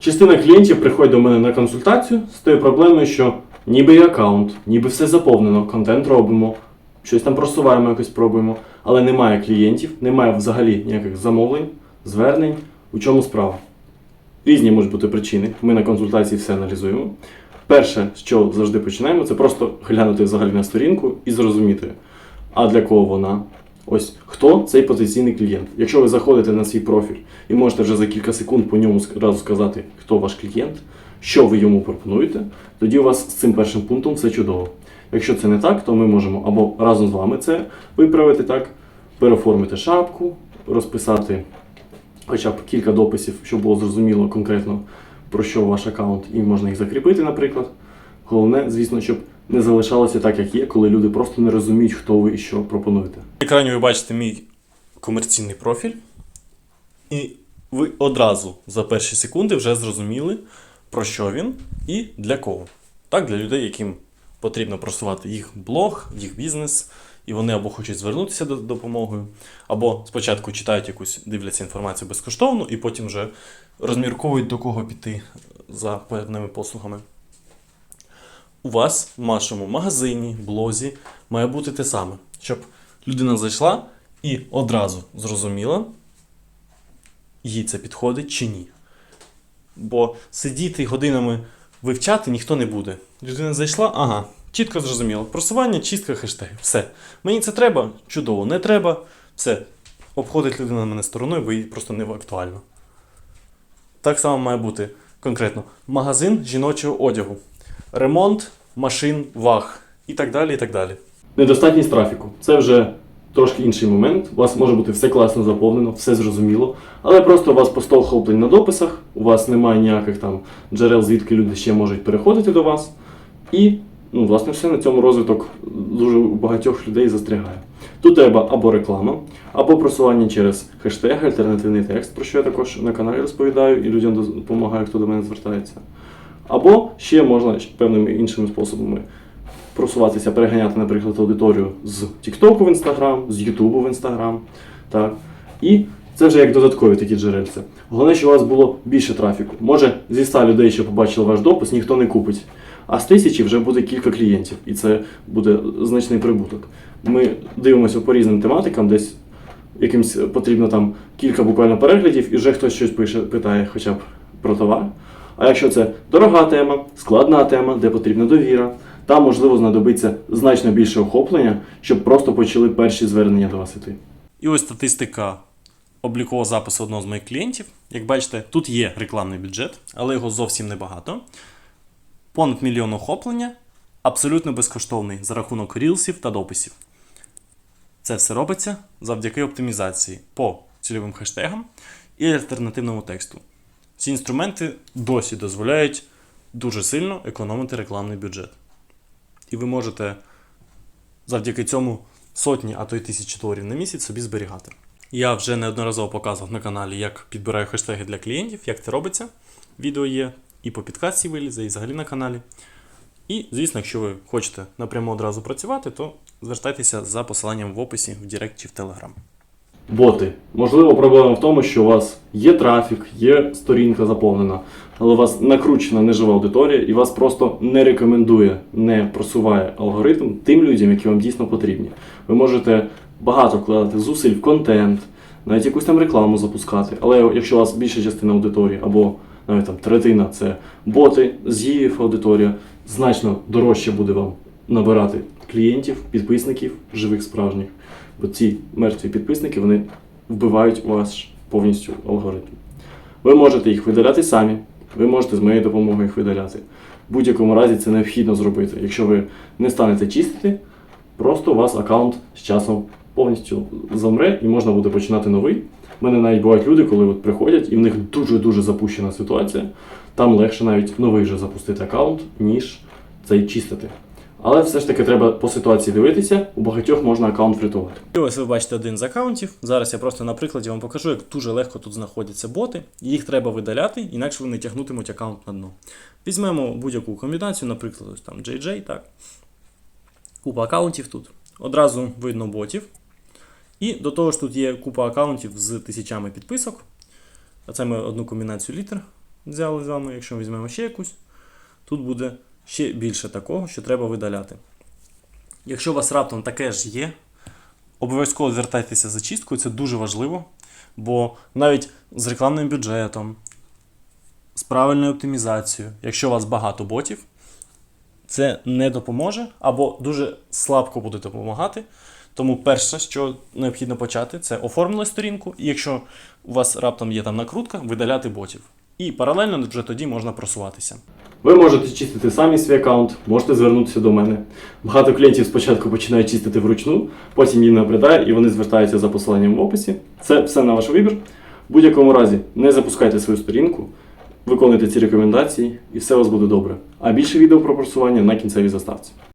Частина клієнтів приходить до мене на консультацію з тою проблемою, що ніби є аккаунт, ніби все заповнено, контент робимо, щось там просуваємо, якось пробуємо, але немає клієнтів, немає взагалі ніяких замовлень, звернень. У чому справа? Різні можуть бути причини. Ми на консультації все аналізуємо. Перше, з чого завжди починаємо, це просто глянути взагалі на сторінку і зрозуміти, а для кого вона. Ось хто цей потенційний клієнт. Якщо ви заходите на свій профіль і можете вже за кілька секунд по ньому одразу сказати, хто ваш клієнт, що ви йому пропонуєте, тоді у вас з цим першим пунктом все чудово. Якщо це не так, то ми можемо або разом з вами це виправити так, переоформити шапку, розписати хоча б кілька дописів, щоб було зрозуміло конкретно про що ваш аккаунт, і можна їх закріпити, наприклад. Головне, звісно, щоб не залишалося так, як є, коли люди просто не розуміють, хто ви і що пропонуєте. На екрані ви бачите мій комерційний профіль, і ви одразу за перші секунди вже зрозуміли, про що він і для кого. Так, для людей, яким потрібно просувати їх блог, їх бізнес, і вони або хочуть звернутися до допомогою, або спочатку читають якусь, дивляться інформацію безкоштовно, і потім вже розмірковують до кого піти за певними послугами. У вас в вашому магазині, блозі має бути те саме, щоб людина зайшла і одразу зрозуміла, їй це підходить чи ні. Бо сидіти годинами вивчати ніхто не буде. Людина зайшла, ага, чітко зрозуміло. Просування, чистка хештегів. Все. Мені це треба, чудово, не треба. Все. Обходить людина мене стороною, бо їй просто не актуально. Так само має бути конкретно магазин жіночого одягу, ремонт машин, ваг і так далі. і так далі. Недостатність трафіку це вже трошки інший момент. У вас може бути все класно заповнено, все зрозуміло, але просто у вас по 100 охоплень на дописах, у вас немає ніяких там джерел, звідки люди ще можуть переходити до вас. І, ну, власне, все на цьому розвиток дуже багатьох людей застрягає. Тут треба або реклама, або просування через хештег, альтернативний текст, про що я також на каналі розповідаю і людям допомагаю, хто до мене звертається. Або ще можна певними іншими способами просуватися, переганяти, наприклад, аудиторію з TikTok в Instagram, з YouTube в Instagram. Так. І це вже як додаткові такі джерельця. Головне, що у вас було більше трафіку. Може, зі 100 людей, що побачили ваш допис, ніхто не купить. А з тисячі вже буде кілька клієнтів, і це буде значний прибуток. Ми дивимося по різним тематикам, десь якимсь потрібно там кілька буквально переглядів, і вже хтось щось пише, питає хоча б про товар. А якщо це дорога тема, складна тема, де потрібна довіра, там можливо знадобиться значно більше охоплення, щоб просто почали перші звернення до вас іти. І ось статистика облікового запису одного з моїх клієнтів. Як бачите, тут є рекламний бюджет, але його зовсім небагато. Понад мільйон охоплення, абсолютно безкоштовний за рахунок рілсів та дописів. Це все робиться завдяки оптимізації по цільовим хештегам і альтернативному тексту. Ці інструменти досі дозволяють дуже сильно економити рекламний бюджет. І ви можете завдяки цьому сотні, а то й тисячі доларів на місяць собі зберігати. Я вже неодноразово показував на каналі, як підбираю хештеги для клієнтів, як це робиться. Відео є і по підкасті вилізе, і взагалі на каналі. І, звісно, якщо ви хочете напряму одразу працювати, то звертайтеся за посиланням в описі в Директ чи в Telegram. Боти. Можливо, проблема в тому, що у вас є трафік, є сторінка заповнена, але у вас накручена нежива аудиторія і вас просто не рекомендує, не просуває алгоритм тим людям, які вам дійсно потрібні. Ви можете багато вкладати зусиль в контент, навіть якусь там рекламу запускати. Але якщо у вас більша частина аудиторії або навіть там третина це боти, з'їв аудиторія, значно дорожче буде вам набирати клієнтів, підписників, живих справжніх. Бо ці мертві підписники вони вбивають ваш повністю алгоритм. Ви можете їх видаляти самі, ви можете з моєю допомогою їх видаляти. В будь-якому разі це необхідно зробити. Якщо ви не станете чистити, просто у вас аккаунт з часом повністю замре і можна буде починати новий. У мене навіть бувають люди, коли от приходять і в них дуже-дуже запущена ситуація. Там легше навіть новий вже запустити аккаунт, ніж цей чистити. Але все ж таки треба по ситуації дивитися, у багатьох можна аккаунт врятувати. І ось ви бачите один з аккаунтів. Зараз я просто на прикладі вам покажу, як дуже легко тут знаходяться боти. Їх треба видаляти, інакше вони тягнутимуть аккаунт на дно. Візьмемо будь-яку комбінацію, наприклад, ось там JJ, так. Купа аккаунтів тут. Одразу видно ботів. І до того ж тут є купа аккаунтів з тисячами підписок. А це ми одну комбінацію літер взяли з вами, якщо візьмемо ще якусь, тут буде ще більше такого, що треба видаляти. Якщо у вас раптом таке ж є, обов'язково звертайтеся за чисткою, це дуже важливо, бо навіть з рекламним бюджетом, з правильною оптимізацією, якщо у вас багато ботів, це не допоможе або дуже слабко буде допомагати. Тому перше, що необхідно почати, це оформили сторінку, і якщо у вас раптом є там накрутка, видаляти ботів. І паралельно вже тоді можна просуватися. Ви можете чистити самі свій аккаунт, можете звернутися до мене. Багато клієнтів спочатку починають чистити вручну, потім їм набридає і вони звертаються за посиланням в описі. Це все на ваш вибір. В будь-якому разі не запускайте свою сторінку, виконуйте ці рекомендації і все у вас буде добре. А більше відео про просування на кінцевій заставці.